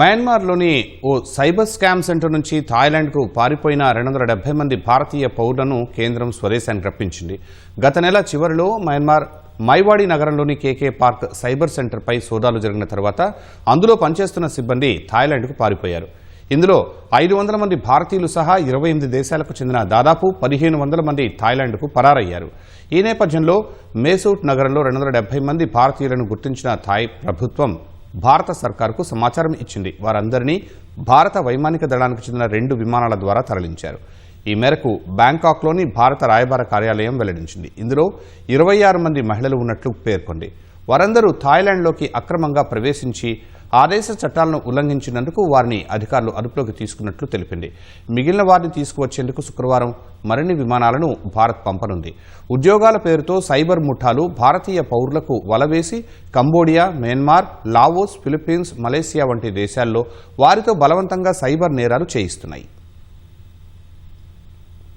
మయన్మార్లోని ఓ cyber scam centre నుంచి థాయిలాండ్కు పారిపోయిన రెండు వందల డెబ్బై మంది భారతీయ పౌరులను కేంద్రం స్వదేశానికి రప్పించింది. గత నెల చివరిలో మయన్మార్ మైవాడి నగరంలోని కేకే పార్క్ సైబర్ సెంటర్పై సోదాలు జరిగిన తర్వాత అందులో పనిచేస్తున్న సిబ్బంది థాయిలాండ్కు పారిపోయారు. ఇందులో ఐదు వందల మంది భారతీయులు సహా ఇరవై ఎనిమిది దేశాలకు చెందిన దాదాపు పదిహేను వందల మంది థాయిలాండ్కు పరారయ్యారు. ఈ నేపథ్యంలో మేసూట్ నగరంలో రెండు వందల మంది భారతీయులను గుర్తించిన థాయ్ ప్రభుత్వం భారత సర్కారుకు సమాచారం ఇచ్చింది. వారందరినీ భారత వైమానిక దళానికి చెందిన రెండు విమానాల ద్వారా తరలించారు. ఈ మేరకు బ్యాంకాక్లోని భారత రాయబార కార్యాలయం వెల్లడించింది. ఇందులో ఇరవై ఆరు మంది మహిళలు ఉన్నట్లు పేర్కొంది. వారందరూ థాయిలాండ్లోకి అక్రమంగా ప్రవేశించి ఆదేశ చట్టాలను ఉల్లంఘించినందుకు వారిని అధికారులు అదుపులోకి తీసుకున్నట్లు తెలిపింది. మిగిలిన వారిని తీసుకువచ్చేందుకు శుక్రవారం మరిన్ని విమానాలను భారత్ పంపనుంది. ఉద్యోగాల పేరుతో సైబర్ ముఠాలు భారతీయ పౌరులకు వలవేసి Cambodia Myanmar Laos Philippines Malaysia వంటి దేశాల్లో వారితో బలవంతంగా సైబర్ నేరాలు చేయిస్తున్నాయి.